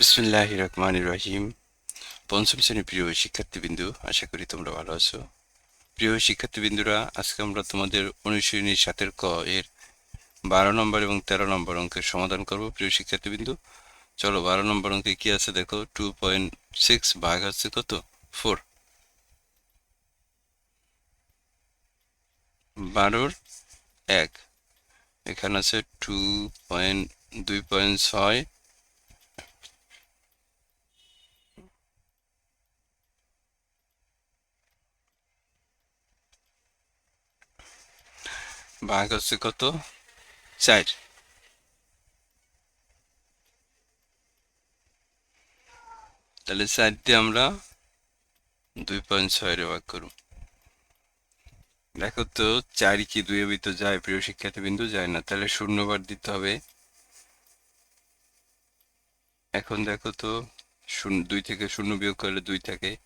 বিসমিল্লাহ রহমান রহিম পঞ্চম শ্রেণির প্রিয় শিক্ষার্থীবৃন্দু, আশা করি তোমরা ভালো আছো। প্রিয় শিক্ষার্থীবৃন্দুরা, আজকে আমরা তোমাদের অনুশীলনী সাতের ক এর বারো নম্বর এবং তেরো নম্বর অঙ্কের সমাধান করব। প্রিয় শিক্ষার্থীবৃন্দু, চলো বারো নম্বর অঙ্কে কি আছে দেখো। টু পয়েন্ট সিক্স ভাগ হচ্ছে কত? ফোর। বারোর এক। এখানে আছে টু পয়েন্ট, দুই পয়েন্ট ছয়। ভাগ হচ্ছে কত? চার। তাহলে চার দিয়ে আমরা দুই পয়েন্ট ছয়ের ভাগ করব। দেখো তো চার কি দুই ভিতর যায়? প্রিয় শিক্ষার্থী বিন্দু যায় না। তাহলে শূন্যবার দিতে হবে। এখন দেখো তো, শূন্য, দুই থেকে শূন্য বিয়োগ করলে দুই থাকে।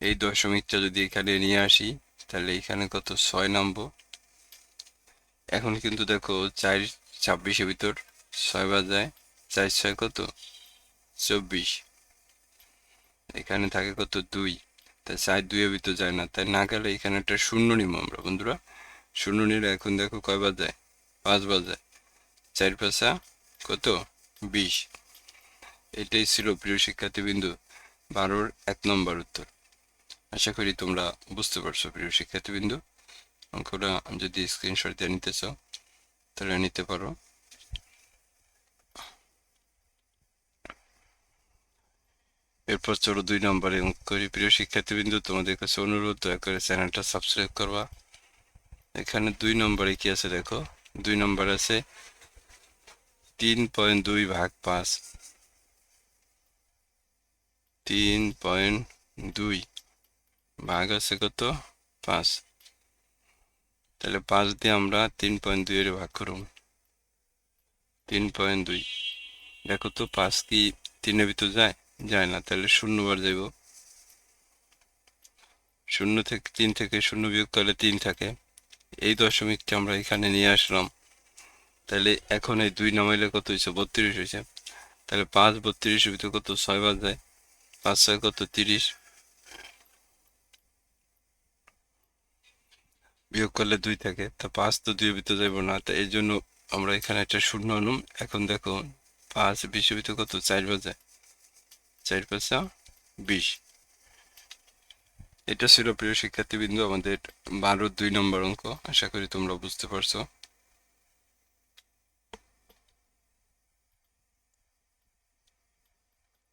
এই দশমিকটা যদি এখানে নিয়ে আসি, তাহলে এখানে কত? ছয় নামবো। এখন কিন্তু দেখো চার ছাব্বিশের ভিতর ছয় বাজায় চার ছয় কত? চব্বিশ। এখানে থাকে কত দুই। তাই চার দুইয়ের ভিতর যায় না। তাই না গেলে এখানে একটা শূন্য নিব আমরা, বন্ধুরা। শূন্য নিলে এখন দেখো কয় বাজায় পাঁচ বাজায় চার পাঁচা কত? বিশ। এটাই ছিল প্রিয় শিক্ষার্থী বিন্দু বারোর এক নম্বর উত্তর। আশা করি তোমরা বুঝতে পারছ প্রিয় শিক্ষার্থী বিন্দু অঙ্কটা যদি স্ক্রিনশট দিয়ে নিতে চাও, তাহলে নিতে পারো। এরপর চলো দুই নম্বরে করি। প্রিয় শিক্ষার্থীবৃন্দ, তোমাদের কাছে অনুরোধ, দয়া করে চ্যানেলটা সাবস্ক্রাইব করবা। এখানে দুই নম্বরে কি আছে দেখো? দুই নম্বর আছে তিন পয়েন্ট দুই ভাগ পাঁচ। তিন পয়েন্ট দুই ভাগ আছে কত? পাঁচ। তাহলে পাঁচ দিয়ে আমরা তিন পয়েন্ট দুইয়ের ভাগ করুন তিন পয়েন্ট দুই। দেখো তো পাঁচ কি তিনের ভিতর যায়? যায় না, তাহলে শূন্যবার যাইব। শূন্য থেকে তিন থেকে শূন্য বিয়োগ তাহলে তিন থাকে। এই দশমিকটা আমরা এখানে নিয়ে আসলাম। তাহলে এখন এই দুই নামাইলে কত হয়েছে বত্রিশ হয়েছে তাহলে পাঁচ বত্রিশ ভিতরে কত? ছয় বার যায়। পাঁচ ছয় কত? তিরিশ। বিয়োগ করলে দুই থাকে। তা পাঁচ তো দুই ভিতরে যাইব না। তা এই জন্য আমরা এখানে একটা শূন্য আনুম এখন দেখো পাঁচ বিশের ভিতরে কত? চার বাজায় চার পাঁচা বিশ। এটা ছিল প্রিয় শিক্ষার্থীবৃন্দ, আমাদের বারো দুই নম্বর অঙ্ক। আশা করি তোমরা বুঝতে পারছ।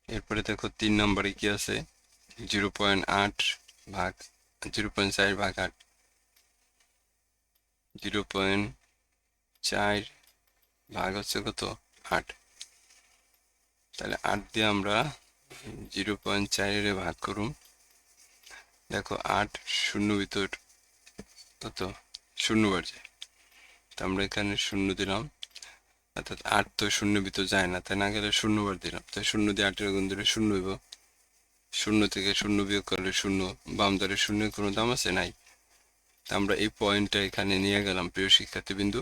এরপরে দেখো তিন নম্বরে কি আছে? জিরো পয়েন্ট আট ভাগ, জিরো পয়েন্ট চার ভাগ আট। জিরো পয়েন্ট চার ভাগ হচ্ছে কত? আট। তাহলে আট দিয়ে আমরা জিরো পয়েন্ট চারের ভাগ করুন। দেখো আট শূন্য ভিতর কত? শূন্য বাড়ছে। তো আমরা এখানে শূন্য দিলাম। অর্থাৎ আট তো শূন্য ভিতর যায় না, তাই না গেলে শূন্য বার দিলাম। তাই শূন্য দিয়ে আটের গুণ দিলে শূন্য হইব। শূন্য থেকে শূন্য বিয়োগ করলে শূন্য, বাম দ্বারে শূন্যের কোনো দাম আছে? নাই। আমরা এই পয়েন্টটা এখানে নিয়ে গেলাম, প্রিয় শিক্ষার্থী বিন্দু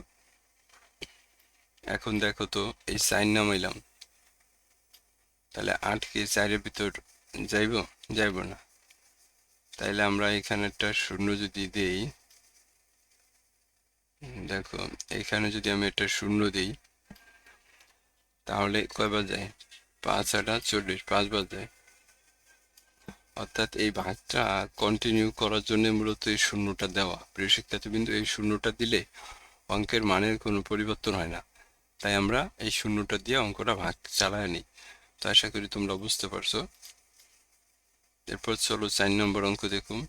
এখন দেখো তো, এই সাইন নামাইলাম। তাহলে আট কি চারের ভিতর যাইব? যাইব না। তাইলে আমরা এখানে একটা শূন্য যদি দেই, দেখো, এখানে যদি আমি একটা শূন্য দিই, তাহলে কয়বার যায়? পাঁচ আটা চল্লিশ, পাঁচবার যায়। অর্থাৎ এই ভাগটা কন্টিনিউ করার জন্য মূলত এই শূন্যটা দেওয়া। প্রিয় শিক্ষার্থী বিন্দু এই শূন্যটা দিলে অঙ্কের মানের কোনো পরিবর্তন হয় না। তাই আমরা এই শূন্যটা দিয়ে অঙ্কটা ভাগ চালায় নিই। তো আশা করি তোমরা বুঝতে পারছ। এরপর চলো চার নম্বর অঙ্ক দেখুন।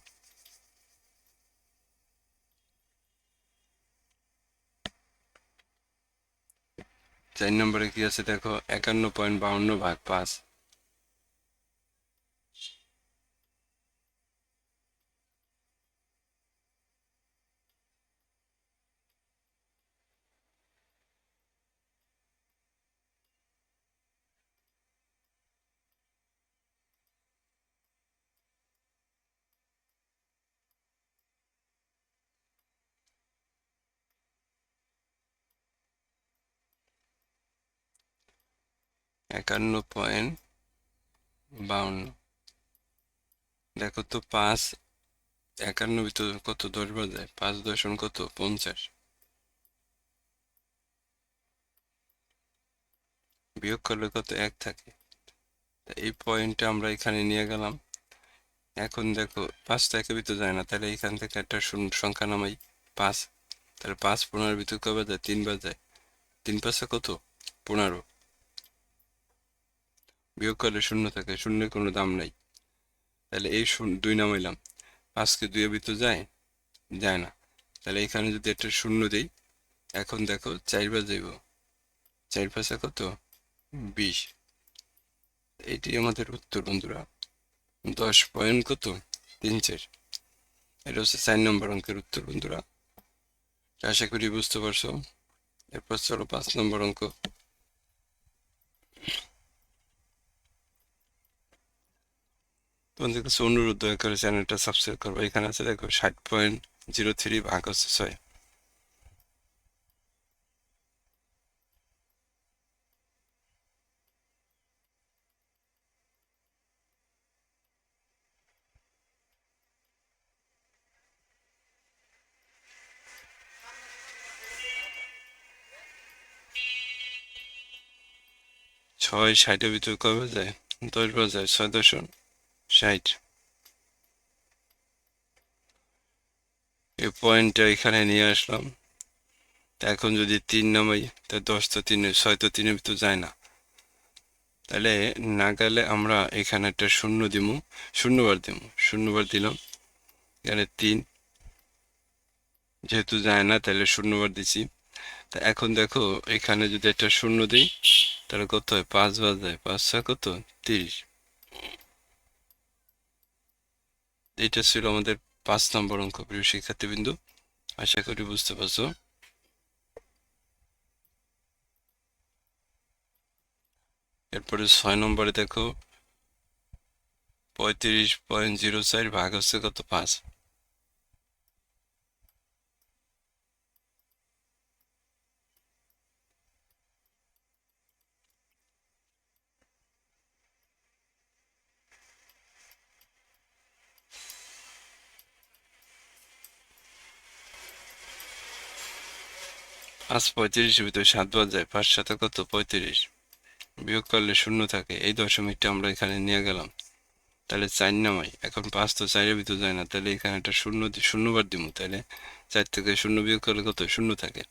চার নম্বরে কি আছে দেখো? একান্ন পয়েন্ট বাউন্ন ভাগ পাঁচ। একান্ন পয়েন্ট বাউন্ন। দেখো তো পাঁচ, একান্ন ভিতর কত? দশ বাজায়। পাঁচ দশম কত? পঞ্চাশ। বিয়োগ করলে কত? এক থাকে। এই পয়েন্টটা আমরা এখানে নিয়ে গেলাম। এখন দেখো পাঁচটা একের ভিতর যায় না। তাহলে এখান থেকে একটা সংখ্যা নামাই। পাঁচ। তাহলে পাঁচ পনেরোর ভিতর কবে যায় তিন বাজায়। তিন পাঁচে কত? পনেরো। বিয়োগ করলে শূন্য থাকে শূন্যের কোনো দাম নাই। তাহলে এই শূন্য দুই নামাইলাম পাঁচকে দুইয়ের ভিতর যায়? যায় না। তাহলে এখানে যদি একটা শূন্য দিই এখন দেখো চার বাজাইব চার পাঁচে কত? বিশ। এটি আমাদের উত্তর বন্ধুরা। দশ পয়েন্ট কত? তিন চার। এটা হচ্ছে চার নম্বর অঙ্কের উত্তর বন্ধুরা। আশা করি বুঝতে পারছ। এরপর চলো পাঁচ নম্বর অঙ্ক। তোমাদের কাছে অনুরোধ দয়া করে চ্যানেলটা সাবস্ক্রাইব করব। এখানে আছে দেখো ষাট পয়েন্ট জিরো থ্রি ভাগ হচ্ছে ছয়। ছয় ষাটের ভিতর কবে যায়? দশ বাজায় ছয় দশম ষাট এই পয়েন্টটা এখানে নিয়ে আসলাম। তা এখন যদি তিন নামাই তা দশ তো তিনে, ছয় তো তিনের ভিতর যায় না। তাহলে না গেলে আমরা এখানে একটা শূন্য দিব শূন্যবার দিব শূন্যবার দিলাম। এখানে তিন, যেহেতু যায় না, তাহলে শূন্যবার দিছি। তা এখন দেখো, এখানে যদি একটা শূন্য দিই, তাহলে কত হয়? পাঁচ বাজায় পাঁচ ছয় কত? তিরিশ। এটা ছিল আমাদের পাঁচ নম্বর অঙ্ক, প্রিয় শিক্ষার্থীবৃন্দু। আশা করি বুঝতে পারছ। এরপরে ছয় নম্বরে দেখো, পঁয়ত্রিশ পয়েন্ট জিরো চার ভাগ হচ্ছে কত? পাঁচ। পাঁচ পঁয়ত্রিশের ভিতরে সাত বাজায় পাঁচ সাথে কত পঁয়ত্রিশ। বিয়োগ করলে শূন্য থাকে, এই দশমিকটা আমরা এখানে নিয়ে গেলাম। তাহলে চার নামাই, এখন পাঁচ তো চারের ভিতর যায় না, তাহলে এখানে একটা শূন্য শূন্যবার দিব তাহলে চার থেকে শূন্য বিয়োগ করলে কত? শূন্য থাকে।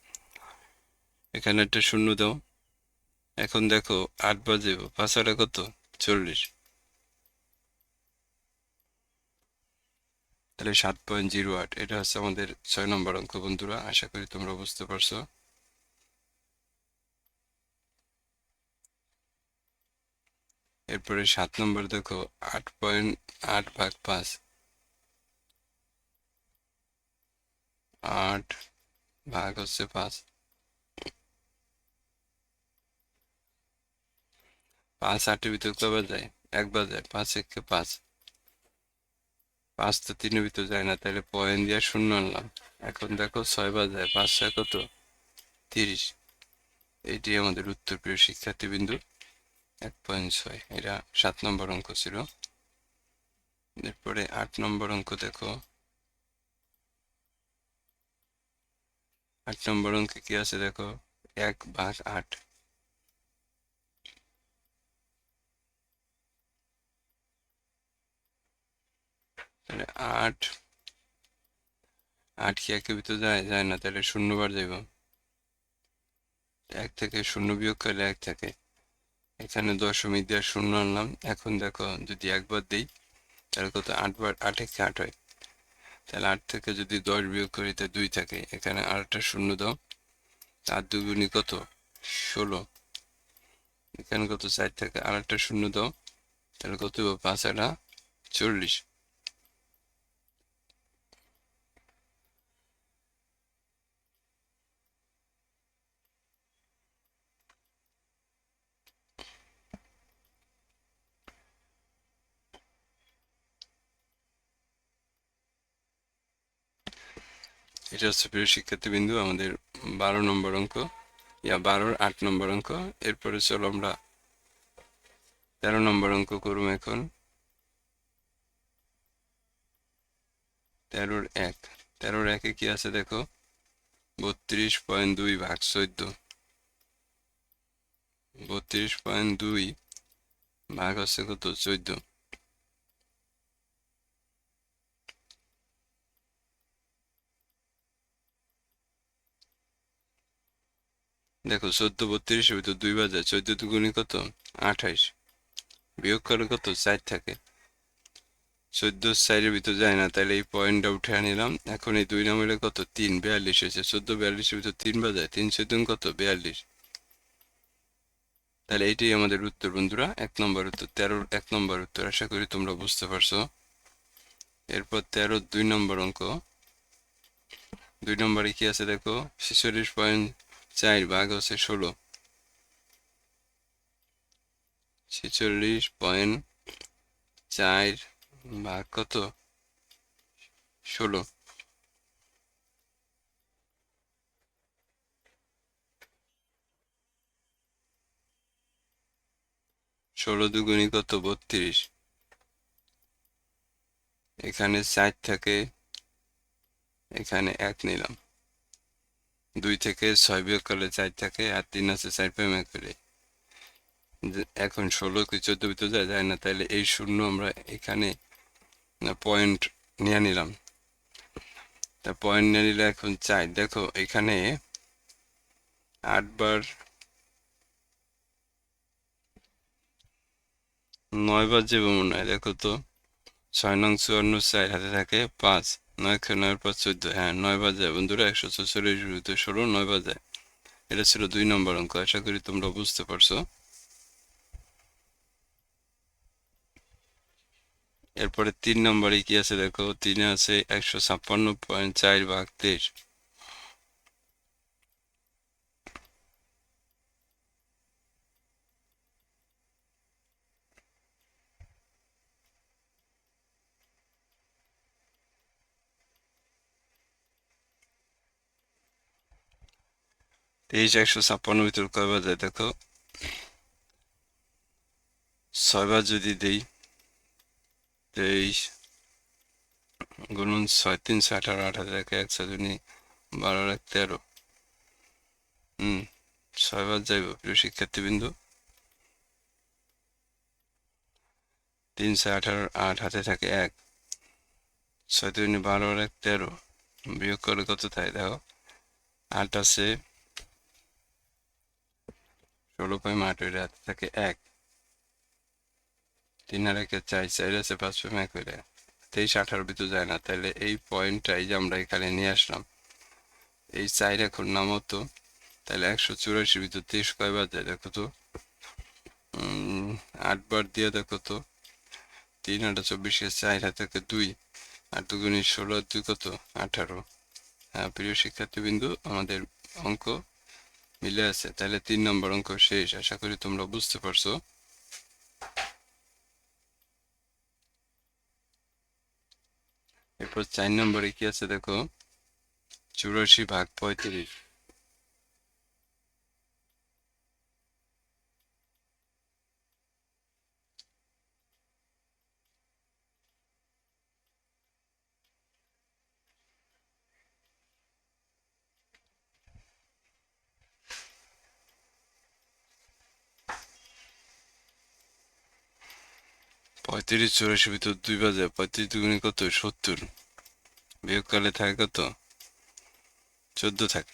এখানে একটা শূন্য দাও। এখন দেখো আট বাজে, পাঁচ আটা কত? চল্লিশ। তাহলে সাত পয়েন্ট জিরো আট, এটা হচ্ছে আমাদের ছয় নম্বর অঙ্ক, বন্ধুরা, আশা করি তোমরা বুঝতে পারছ। এরপরে সাত নম্বর দেখো, আট পয়েন্ট আট ভাগ পাঁচ। আট ভাগ হচ্ছে পাঁচ। পাঁচ আটের ভিতর কবে যায়? এক বাজায় পাঁচ একে পাঁচ। পাঁচ তো তিনের ভিতর যায় না, তাহলে পয়েন্ট দিয়ে শূন্য আনলাম। এখন দেখো ছয় বাজায় পাঁচ ছয় কত? তিরিশ। এটি আমাদের উত্তর প্রিয় শিক্ষার্থীবিন্দু। এক পয়েন্ট ছয়, এটা সাত নম্বর অঙ্ক ছিল। এরপরে আট নম্বর অঙ্ক দেখো। আট নম্বর অঙ্কে কি আছে দেখো? এক ভাগ আট। তাহলে আট আট কি একের ভিতর যায়? যায় না, তাহলে শূন্যবার যাইব। এক থেকে শূন্য বিয়োগ করলে এক থাকে। এখানে দশমিক দিয়ে শূন্য আনলাম। এখন দেখো যদি একবার দিই, তাহলে কত? আটবার আট একে আট হয়। তাহলে আট থেকে যদি দশ বিয়োগ করি তা দুই থাকে। এখানে আরেকটা শূন্য দাও। আর দুগুণি কত? ষোলো। এখানে কত? চার থাকে। আরেকটা শূন্য দাও। তাহলে কত? পাঁচ আটা চল্লিশ। এটা হচ্ছে প্রিয় শিক্ষার্থীবৃন্দু, আমাদের বারো নম্বর অঙ্ক। ইয়া, বারোর আট নম্বর অঙ্ক। এরপরে চলো আমরা তেরো নম্বর অঙ্ক করুম এখন। তেরোর এক। তেরোর একে কি আছে দেখো? বত্রিশ পয়েন্ট দুই ভাগ চোদ্দ। বত্রিশ পয়েন্ট দুই ভাগ হচ্ছে কত? চোদ্দ। দেখো, চোদ্দ বত্রিশ বত্রিশের ভিতর দুই বাজে চোদ্দ দুগুণি কত? আঠাইশ। বিয়োগ করে কত? চার থাকে। চোদ্দ চারের ভিতর যায় না, তাহলে এই পয়েন্টটা উঠে আনিলাম। এখন এই দুই নম্বরে কত? তিন, বিয়াল্লিশ হয়েছে। চোদ্দ, বিয়াল্লিশের ভিতর তিন বাজায়, তিন চোদ্দ কত? বিয়াল্লিশ। তাহলে এইটাই আমাদের উত্তর, বন্ধুরা। এক নম্বর উত্তর তেরোর এক নম্বর উত্তর, আশা করি তোমরা বুঝতে পারছ। এরপর তেরো, দুই নম্বর অঙ্ক। দুই নম্বরে কি আছে দেখো? ছেচল্লিশ পয়েন্ট চার ভাগ হচ্ছে ষোলো। ছেচল্লিশ পয়েন্ট চার ভাগ কত? ষোলো। ষোলো দুগুণি কত? বত্রিশ। এখানে চার থাকে, এখানে এক নিলাম। দুই থেকে ছয় বিয়োগ করলে চার থাকে আর তিন আছে চার পেমে করে। এখন ষোলো কি চোদ্দ ভিতরে যায় যায় না। তাহলে এই শূন্য আমরা এখানে পয়েন্ট নিয়ে নিলাম। তা পয়েন্ট নিয়ে নিলে এখন চাই। দেখো এখানে আটবার নয় বার যাবে মনে হয়, দেখো তো, ছয় নং চুয়ান্ন চার হাতে থাকে পাঁচ। নয় খেয়ে নয়ের পর চোদ্দ হ্যাঁ নয় বাজায় বন্ধুরা, একশো চৌচল্লিশ ষোলো, নয় বাজায় এটা ছিল দুই নম্বর অঙ্ক, আশা করি তোমরা বুঝতে পারছ। এরপরে তিন নম্বরে কি আছে দেখো? তিনে আছে একশো ছাপ্পান্ন পয়েন্ট চার ভাগ তেইশ। তেইশ, একশো ছাপ্পান্ন ভিতর কয়বার যায় দেখো? ছয়বার যদি দেই, তেইশ গুণন ছয় তিনশো আঠারো আঠারো এক একশো দুনি বারো, এক, তেরো। হুম, ছয়বার যাইব, প্রিয় শিক্ষার্থীবৃন্দু। তিনশো আঠারো, আট হাতে থাকে এক। ছয় দুনি বারো, এক, তেরো। বিয়োগ করে কত থাকে দেখো? আট আছে। ষোলো এক। তিন আর চাই পাঁচ তেইশ আঠারো ভিতর যায় না তাহলে এই পয়েন্টটাই যে আমরা এখানে নিয়ে আসলাম। এই এখন তাহলে একশো চুরাশি তেইশ কয়বার যায় দেখো তো? আটবার দিয়ে দেখো তো। তিন আটা চব্বিশে চার থেকে দুই, আর দুগুণি ষোলো দুই কত? আঠারো। হ্যাঁ প্রিয় শিক্ষার্থীবৃন্দু, আমাদের অঙ্ক মিলে আছে তাহলে তিন নম্বর অঙ্ক শেষ আশা করি তোমরা বুঝতে পারছ এরপর চার নম্বরে কি আছে দেখো চুরাশি ভাগ পঁয়ত্রিশ পঁয়ত্রিশ চৌরাশি ভিতর দুই বাজে পঁয়ত্রিশ দুগুণে কত? সত্তর। বিয়োগকালে থাকে কত? চোদ্দ থাকে।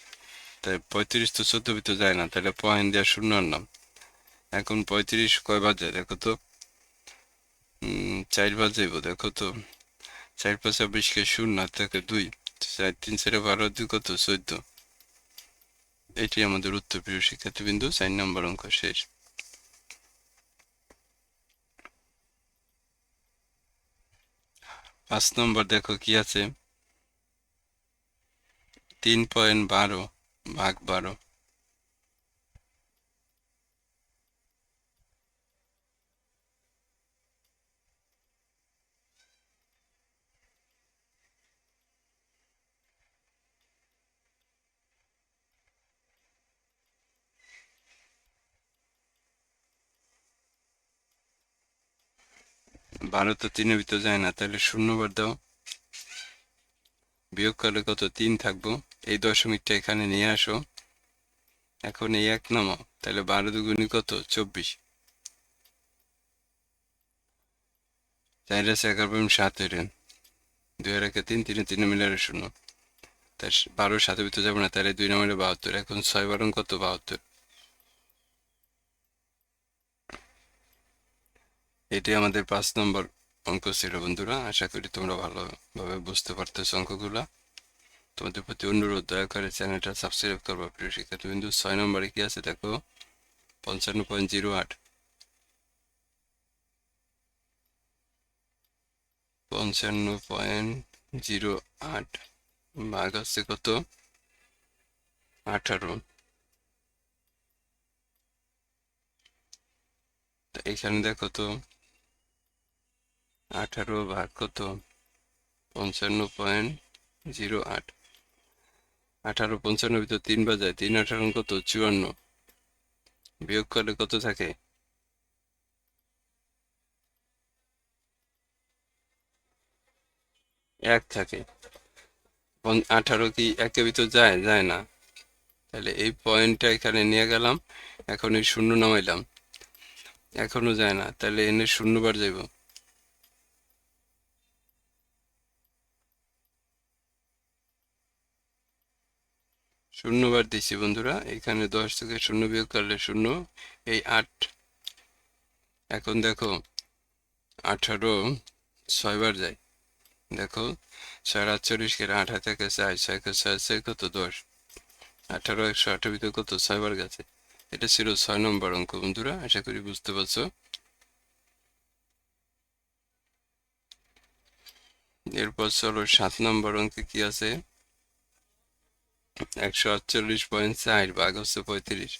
তাই পঁয়ত্রিশ তো চোদ্দ ভিতর যায় না, তাহলে পয়েন্ট দেওয়া শূন্য আর নাম। এখন পঁয়ত্রিশ কয় বাজে? দেখো তো। চার বাজাইব দেখো তো। চার পাঁচ ছাব্বিশকে শূন্য থাকে দুই। চার তিন চারে বারো, দুই কত? চোদ্দ। এটি আমাদের উত্তর প্রিয় শিক্ষার্থীবৃন্দু, চার নম্বর অঙ্ক শেষ। পাঁচ নম্বর দেখো কি আছে? তিন পয়েন্ট বারো ভাগ বারো। বারো তো তিনের ভিতর যায় না, তাহলে শূন্য বার দাও। বিয়োগ করলে কত? তিন থাকব। এই দশমিকটা এখানে নিয়ে আসো। এখন এই এক নামাও। তাহলে বারো দুগুণি কত? চব্বিশ। চার আছে এগারো পয়েন্ট সাত হইলেন দুই আর একে তিন, তিনে তিনে মিলে আর শূন্য। তার বারো সাথে ভিতরে যাব না, তাহলে দুই নম্বরে বাহাত্তর। এখন ছয় বারো কত? বাহাত্তর। এটি আমাদের পাঁচ নম্বর অঙ্ক ছিল, বন্ধুরা। আশা করি তোমরা ভালোভাবে বুঝতে পারতেছো অঙ্কগুলা। তোমাদের প্রতি অনুরোধ, দয়া করে চ্যানেলটা সাবস্ক্রাইব করব, প্রিয় শিক্ষার্থী বিন্দু ছয় নম্বরে কি আছে দেখো? পঞ্চান্ন পয়েন্ট জিরো আট। পঞ্চান্ন পয়েন্ট জিরো আট, ভাগ আছে কত? আঠারো। এখানে দেখো তো আঠারো ভাগ কত পঞ্চান্ন পয়েন্ট জিরো আট। আঠারো পঞ্চান্ন ভিতর তিন বাজায়, তিন আঠারো কত? চুয়ান্ন। বিয়োগ করলে কত থাকে? এক থাকে। আঠারো কি একের ভিতর যায়? যায় না। তাহলে এই পয়েন্টটা এখানে নিয়ে গেলাম, এখন এই শূন্য নামাইলাম। এখনও যায় না। তাহলে এনে শূন্যবার যাইব। শূন্যবার দিছি বন্ধুরা। এখানে দশ থেকে শূন্য বিয়োগ করলে শূন্য। এই আট, এখন দেখো আঠারো ছয়বার যায়। দেখো ছয় আটচল্লিশ কেটে আঠা থেকে চার, ছয় ছয় ছয় কত দশ? আঠারো একশো আঠারো কত? ছয়বার গেছে। এটা ছিল ছয় নম্বর অঙ্ক বন্ধুরা, আশা করি বুঝতে পারছ। এরপর চলো সাত নম্বর অঙ্কে কি আছে? একশো আটচল্লিশ পয়েন্ট চার ভাগ হচ্ছে পঁয়ত্রিশ।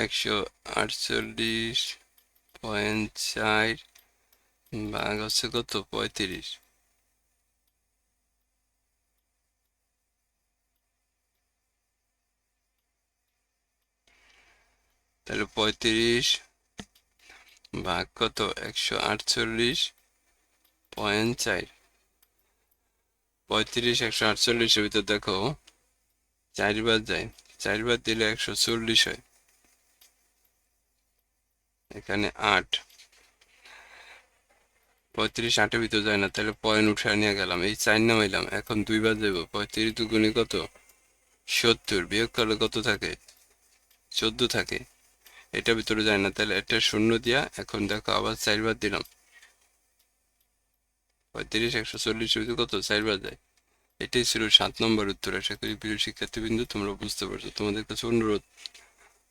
একশো আটচল্লিশ পয়েন্ট চার ভাগ হচ্ছে কত? পঁয়ত্রিশ। তাহলে পঁয়ত্রিশ ভাগ কত? একশো আটচল্লিশ পয়েন্ট চার পঁয়ত্রিশ, একশো আটচল্লিশের ভিতর দেখো। চারবার যায়। চারবার দিলে একশো চল্লিশ হয়। এখানে আট। পঁয়ত্রিশ আটের ভিতর যায় না, তাহলে পয়েন্ট উঠে নিয়ে গেলাম। এই চার নাম নামাইলাম, এখন দুইবার দেবো পঁয়ত্রিশ দুগুণে কত? সত্তর। বিয়োগ করলে কত থাকে? চোদ্দ থাকে। এটা ভিতরে যায় না, তাহলে এটা শূন্য দিয়া এখন দেখো আবার চারবার দিলাম। পঁয়ত্রিশ, একশো চল্লিশ ভিতরে কত? চারবার যায় এটাই ছিল সাত নম্বর উত্তর। আশা করি প্রিয় শিক্ষার্থীবৃন্দু, তোমরা বুঝতে পারছ। তোমাদের কাছে অনুরোধ,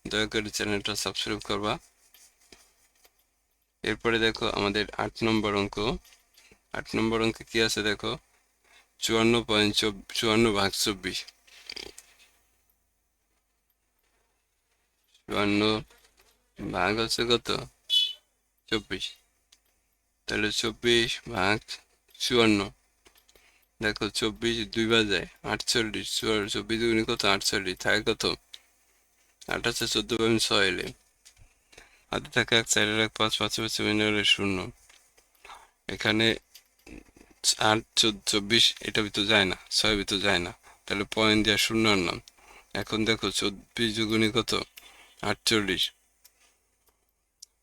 দয়া করে চ্যানেলটা সাবস্ক্রাইব করবা। এরপরে দেখো আমাদের আট নম্বর অঙ্ক। আট নম্বর অঙ্কে কি আছে দেখো? চুয়ান্ন পয়েন্ট চুয়ান্ন ভাগ চব্বিশ। চুয়ান্ন ভাগ হচ্ছে কত? চব্বিশ। তাহলে চব্বিশ ভাগ চুয়ান্ন। দেখো, চব্বিশ, দুই বাজে, আটচল্লিশ, চুয়ান্ন, চব্বিশ দুগুণে কত? আটচল্লিশ। থাকে কত? আঠাশে চোদ্দ পয়েন্ট ছয় এলে। হাতে থাকে এক চারের এক, পাঁচ পাঁচ পাঁচ মিনিটের শূন্য। এখানে আট, চোদ্দ, চব্বিশ, এটা ভিতর যায় না, ছয় ভিতর যায় না। তাহলে পয়েন্ট দেওয়া শূন্য আনলাম এখন দেখো, চব্বিশ দুগুণে কত? আটচল্লিশ।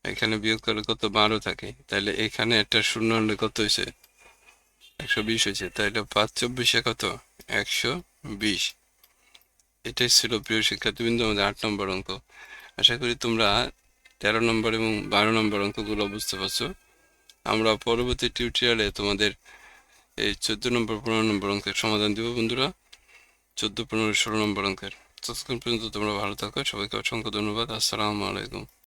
এখানে বিয়োগ করলে কত? বারো থাকে। তাহলে এখানে একটা শূন্য আনলে কত হয়েছে একশো বিশ হয়েছে, তাহলে পাঁচ চব্বিশে কত? একশো বিশ। এটাই ছিল প্রিয় শিক্ষার্থীবৃন্দ, আমাদের আট নম্বর অঙ্ক। আশা করি তোমরা তেরো নম্বর এবং বারো নম্বর অঙ্কগুলো বুঝতে পারছ। আমরা পরবর্তী টিউটোরিয়ালে তোমাদের এই চোদ্দ নম্বর, পনেরো নম্বর অঙ্কের সমাধান দিব বন্ধুরা। চোদ্দ, পনেরো, ষোলো নম্বর অঙ্কের। ততক্ষণ পর্যন্ত তোমরা ভালো থাকো। সবাইকে অসংখ্য ধন্যবাদ। আসসালামু আলাইকুম।